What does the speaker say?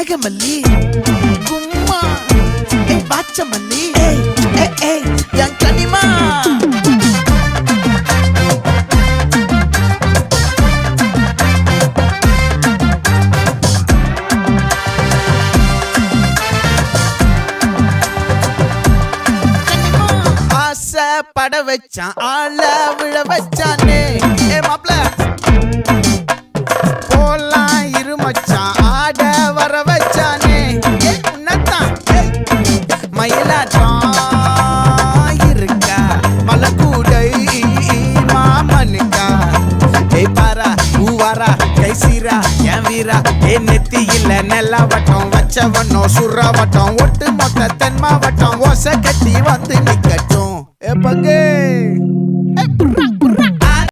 கனகமல்லி கும்மா. ஏ பாச்சமல்லி ஏ ஏ என் கனிமா. பட வச்சான் ஆள விழ வச்சானே. சீரா கை சீரா என் வீரா ஏ நெத்தியில் நெல்லாவட்டம் வச்சவண்ணம் சுறாவட்டம் ஒட்டு மொத்த தென் மாவட்டம் ஓசை கட்டி வந்து நிக்கட்டும். ஏ பங்கே!